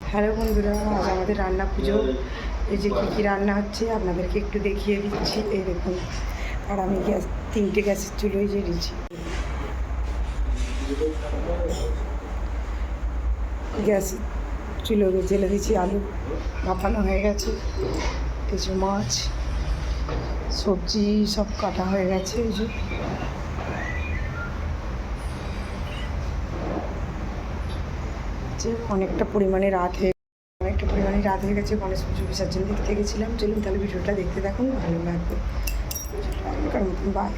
Hello বন্ধুরা, আজ আমাদের রান্না পুজো। এই যে কী কী রান্না হচ্ছে, আপনাদেরকে একটু দেখিয়ে দিচ্ছি। এই দেখুন, আর আমি গ্যাস, তিনটে গ্যাসের চুলোই জ্বেলেছি গ্যাস চুলো জেলে দিয়েছি, আলু ভাপানো হয়ে গেছে কিছু মাছ, সবজি সব কাটা হয়ে গেছে, এই যে। যে অনেকটা পরিমাণে রাত হয়ে অনেকটা পরিমাণে রাত হয়ে গেছে, গণেশ পুজো বিসর্জন দেখতে গেছিলাম। চলুন তাহলে ভিডিওটা দেখতে দেখুন ভালো লাগবে। কারণ বাই